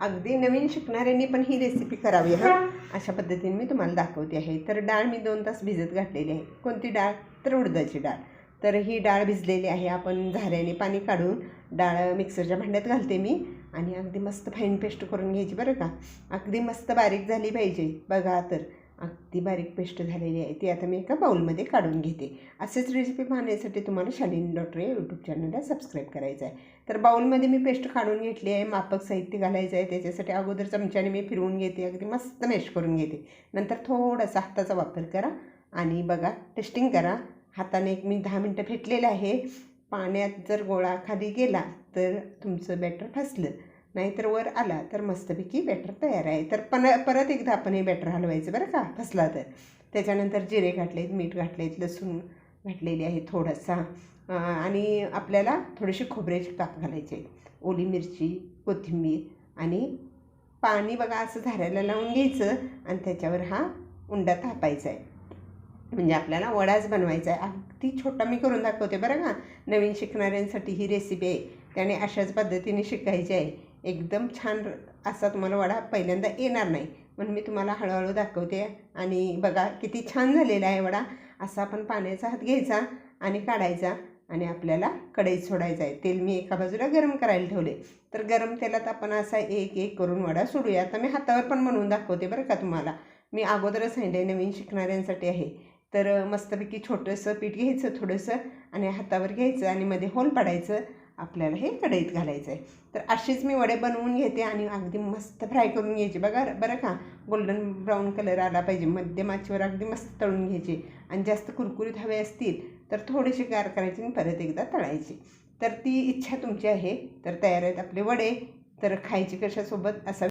अगदी नवीन शिकणाऱ्यांनी पण ही रेसिपी करावी हा? अशा पद्धतीने मी तुम्हाला दाखवते आहे. तर डाळ मी दोन तास भिजत घातलेली आहे. कोणती डाळ? तर उडदाची डाळ. तर ही डाळ भिजलेली आहे आपण झाऱ्याने पाणी काढून. डाळ मिक्सरच्या भांड्यात घालते मी आणि अगदी मस्त फाईन पेस्ट करून घ्यायची बरं का. अगदी मस्त बारीक झाली पाहिजे. बघा तर. अगदी बारीक पेस्ट झालेली आहे. ती आता मी एका बाऊलमध्ये काढून घेते. असेच रेसिपी पाहण्यासाठी तुम्हाला शालिनी डॉक्टर यूट्यूब चॅनलला सबस्क्राईब करायचं आहे. तर बाऊलमध्ये मी पेस्ट काढून घेतली आहे. मापक साहित्य घालायचं आहे. त्याच्यासाठी अगोदर चमच्याने मी फिरवून घेते. अगदी मस्त मॅश करून घेते. नंतर थोडासा हाताचा वापर करा आणि बघा टेस्टिंग करा. हाताने एक मी दहा मिनटं फेटलेलं आहे. पाण्यात जर गोळा खाली गेला तर तुमचं बॅटर फसलं नाहीतर वर आला तर मस्तपैकी बॅटर तयार आहे. तर पण परत एकदा आपण हे बॅटर हलवायचं बरं का? फसला तर. त्याच्यानंतर जिरे घातलेत मीठ घातलेत लसूण घातलेली आहे थोडासा. आणि आपल्याला थोडेसे खोबऱ्याचे काप घालायचे. ओली मिरची कोथिंबीर आणि पाणी बघा असं झाऱ्याला लावून घ्यायचं आणि त्याच्यावर हा उंडा थापायचा आहे. म्हणजे आपल्याला वडाच बनवायचा आहे. अगदी छोटा मी करून दाखवते बरं का? नवीन शिकणाऱ्यांसाठी ही रेसिपी आहे. त्याने अशाच पद्धतीने शिकायची आहे. एकदम छान असा तुम्हाला वडा पहिल्यांदा येणार नाही. म्हणून मी तुम्हाला हळूहळू दाखवते आणि बघा किती छान झालेला आहे वडा. असा आपण पाण्याचा हात घ्यायचा आणि काढायचा आणि आपल्याला कढईत सोडायचा आहे. तेल मी एका बाजूला गरम करायला ठेवले. तर गरम तेलात आपण असा एक एक करून वडा सोडूया. आता मी हातावर पण बनवून दाखवते बरं का तुम्हाला. मी अगोदरच सांगितलं नवीन शिकणाऱ्यांसाठी आहे. तर मस्तपैकी छोटंसं पीठ घ्यायचं थोडंसं आणि हातावर घ्यायचं आणि मध्ये होल पाडायचं. आपल्याला हे कढईत घालायचं आहे तर अशीच मी वडे बनवून घेते आणि अगदी मस्त फ्राय करून घ्यायचे. बघा बरं का? गोल्डन ब्राऊन कलर आला पाहिजे. मध्यमाचीवर अगदी मस्त तळून घ्यायचे. आणि जास्त कुरकुरीत हवे असतील तर थोडेसे गार करायचे आणि परत एकदा तळायचे. तर ती इच्छा तुमची आहे. तर तयार आहेत आपले वडे. तर खायचे कशासोबत असा